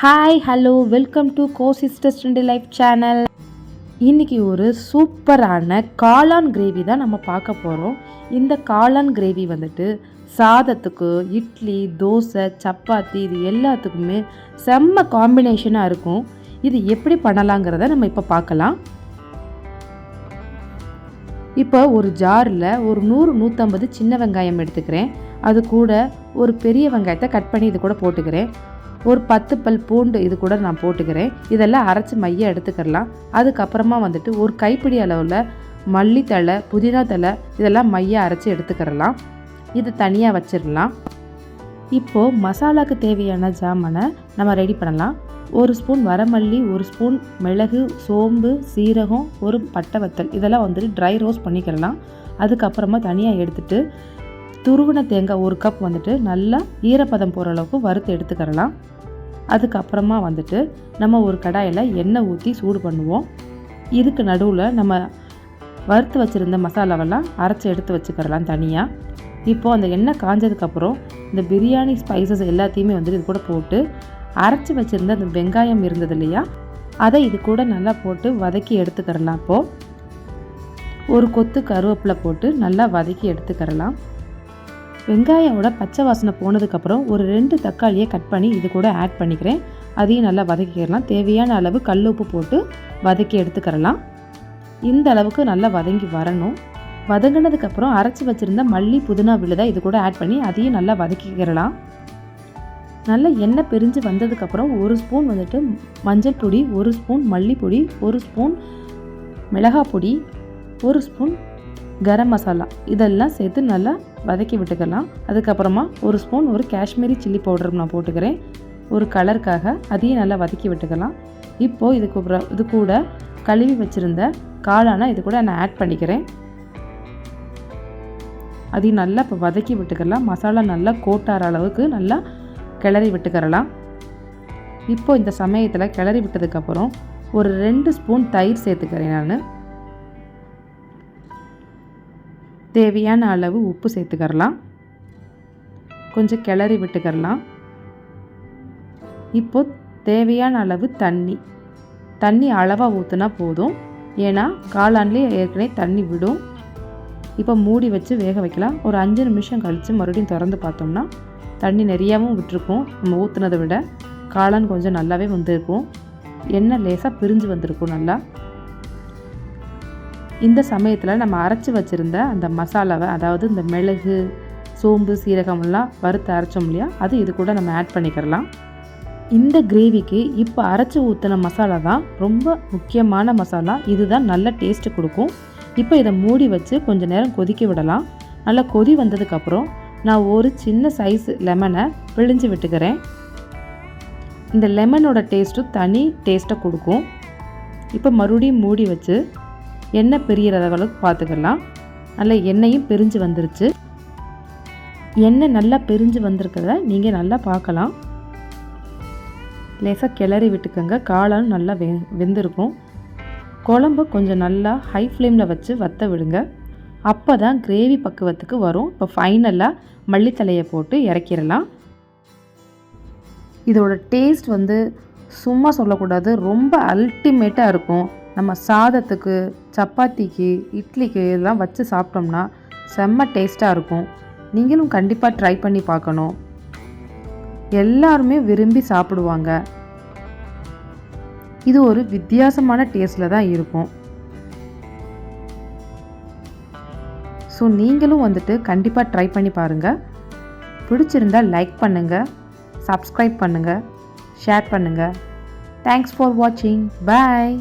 Hi hello welcome to go sister study life channel இன்றைக்கி ஒரு சூப்பரான காளான் கிரேவி தான் நம்ம பார்க்க போகிறோம் இந்த காளான் கிரேவி வந்துட்டு சாதத்துக்கு இட்லி தோசை சப்பாத்தி இது எல்லாத்துக்குமே செம்ம காம்பினேஷனாக இருக்கும். இது எப்படி பண்ணலாங்கிறத நம்ம இப்போ பார்க்கலாம். இப்போ ஒரு ஜாரில் ஒரு நூறு நூற்றம்பது சின்ன வெங்காயம் எடுத்துக்கிறேன். அது கூட ஒரு பெரிய வெங்காயத்தை கட் பண்ணி இது கூட போட்டுக்கிறேன். ஒரு பத்து பல் பூண்டு இது கூட நான் போட்டுக்கிறேன். இதெல்லாம் அரைச்சி மைய எடுத்துக்கிடலாம் அதுக்கப்புறமா வந்துட்டு ஒரு கைப்பிடி அளவில் மல்லித்தழை புதினா தழை இதெல்லாம் மைய அரைச்சி எடுத்துக்கிறலாம். இது தனியாக வச்சிடலாம் இப்போது மசாலாவுக்கு தேவையான ஜாமனை நம்ம ரெடி பண்ணலாம். ஒரு ஸ்பூன் வரமல்லி ஒரு ஸ்பூன் மிளகு சோம்பு சீரகம் ஒரு பட்டை வத்தல் இதெல்லாம் வந்துட்டு ட்ரை ரோஸ்ட் பண்ணிக்கிறலாம். அதுக்கப்புறமா தனியாக எடுத்துட்டு துருவின தேங்காய் ஒரு கப் வந்துட்டு நல்லா ஈரப்பதம் போகிற அளவுக்கு வறுத்து எடுத்துக்கிறலாம். அதுக்கப்புறமா வந்துட்டு நம்ம ஒரு கடாயில் எண்ணெய் ஊற்றி சூடு பண்ணுவோம். இதுக்கு நடுவில் நம்ம வறுத்து வச்சுருந்த மசாலாவெல்லாம் அரைச்சி எடுத்து வச்சுக்கிறலாம் தனியாக இப்போது அந்த எண்ணெய் காஞ்சதுக்கப்புறம் இந்த பிரியாணி ஸ்பைசஸ் எல்லாத்தையுமே வந்துட்டு இது கூட போட்டு அரைச்சி வச்சுருந்த அந்த வெங்காயம் இருந்தது இல்லையா? அதை இது கூட நல்லா போட்டு வதக்கி எடுத்துக்கிறலாம் அப்போது ஒரு கொத்து கருவேப்பிலை போட்டு நல்லா வதக்கி எடுத்துக்கிறலாம். வெங்காயமோட பச்சை வாசனை போனதுக்கப்புறம் ஒரு ரெண்டு தக்காளியை கட் பண்ணி இது கூட ஆட் பண்ணிக்கிறேன். அதையும் நல்லா வதக்கிக்கிறலாம் தேவையான அளவு கல் உப்பு போட்டு வதக்கி எடுத்துக்கிறலாம். இந்த அளவுக்கு நல்லா வதங்கி வரணும். வதங்கினதுக்கப்புறம் அரைச்சி வச்சுருந்த மல்லி புதினா விழுதை இது கூட ஆட் பண்ணி அதையும் நல்லா வதக்கிக்கிறலாம். நல்லா எண்ணெய் பிரிஞ்சு வந்ததுக்கப்புறம் ஒரு ஸ்பூன் வந்துட்டு மஞ்சள் பொடி ஒரு ஸ்பூன் மல்லிப்பொடி ஒரு ஸ்பூன் மிளகாய் பொடி ஒரு ஸ்பூன் கரம் மசாலா இதெல்லாம் சேர்த்து நல்லா வதக்கி விட்டுக்கலாம். அதுக்கப்புறமா ஒரு ஸ்பூன் ஒரு காஷ்மீரி சில்லி பவுடர் நான் போட்டுக்கிறேன். ஒரு கலருக்காக அதையும் நல்லா வதக்கி விட்டுக்கலாம். இப்போது இதுக்கு இது கூட கழுவி வச்சுருந்த காளானை இது கூட நான் ஆட் பண்ணிக்கிறேன். அதையும் நல்லா இப்போ வதக்கி விட்டுக்கலாம். மசாலா நல்லா கோட்டார அளவுக்கு நல்லா கிளறி விட்டுக்கிறலாம் இப்போது இந்த சமயத்தில் கிளறி விட்டதுக்கப்புறம் ஒரு ரெண்டு ஸ்பூன் தயிர் சேர்த்துக்கிறேன் நான். தேவையான அளவு உப்பு சேர்த்துக்கரலாம் கொஞ்சம் கிளறி விட்டுக்கரலாம் இப்போ தேவையான அளவு தண்ணி. தண்ணி அளவாக ஊற்றுனா போதும். ஏன்னா காளான்லேயே ஏற்கனவே தண்ணி விடும். இப்போ மூடி வச்சு வேக வைக்கலாம். ஒரு அஞ்சு நிமிஷம் கழித்து மறுபடியும் திறந்து பார்த்தோம்னா தண்ணி நிறையாவும் விட்டுருக்கும். நம்ம ஊற்றுனதை விட காளான் கொஞ்சம் நல்லாவே வந்திருக்கும். எண்ணெய் லேசாக பிரிஞ்சு வந்திருக்கும் நல்லா. இந்த சமயத்தில் நம்ம அரைச்சி வச்சுருந்த அந்த மசாலாவை அதாவது இந்த மிளகு சோம்பு சீரகம்லாம் வறுத்து அரைச்சோம் இல்லையா? அது இது கூட நம்ம ஆட் பண்ணிக்கிறலாம் இந்த கிரேவிக்கு இப்போ அரைச்சி ஊற்றின மசாலா தான் ரொம்ப முக்கியமான மசாலா. இதுதான் நல்ல டேஸ்ட்டு கொடுக்கும். இப்போ இதை மூடி வச்சு கொஞ்சம் நேரம் கொதிக்க விடலாம். நல்லா கொதி வந்ததுக்கப்புறம் நான் ஒரு சின்ன சைஸ் லெமனை பிழிஞ்சு விட்டுக்கிறேன். இந்த லெமனோட டேஸ்ட்டும் தனி டேஸ்ட்டை கொடுக்கும். இப்போ மறுபடியும் மூடி வச்சு எண்ணெய் பிரியிற அளவுக்கு பார்த்துக்கலாம். நல்லா எண்ணெயும் பிரிஞ்சு வந்துருச்சு. எண்ணெய் நல்லா பிரிஞ்சு வந்திருக்கிறத நீங்கள் நல்லா பார்க்கலாம். லேசாக கிளறி விட்டுக்கோங்க. காளான் நல்லா வெ வெந்திருக்கும். குழம்பு கொஞ்சம் நல்லா ஹை ஃப்ளேமில் வச்சு வத்த விடுங்க. அப்போ தான் கிரேவி பக்குவத்துக்கு வரும். இப்போ ஃபைனலாக மல்லித்தலையை போட்டு இறக்கிடலாம். இதோட டேஸ்ட் வந்து சும்மா சொல்லக்கூடாது. ரொம்ப அல்டிமேட்டாக இருக்கும். நம்ம சாதத்துக்கு சப்பாத்திக்கு இட்லிக்கு இதெல்லாம் வச்சு சாப்பிட்டோம்னா செம்ம டேஸ்ட்டாக இருக்கும். நீங்களும் கண்டிப்பாக ட்ரை பண்ணி பார்க்கணும். எல்லாருமே விரும்பி சாப்பிடுவாங்க. இது ஒரு வித்தியாசமான டேஸ்டில் தான் இருக்கும். ஸோ நீங்களும் வந்துட்டு கண்டிப்பாக ட்ரை பண்ணி பாருங்கள் பிடிச்சிருந்தால் லைக் பண்ணுங்கள் சப்ஸ்கிரைப் பண்ணுங்கள் ஷேர் பண்ணுங்கள் தேங்க்ஸ் ஃபார் வாட்சிங் பாய்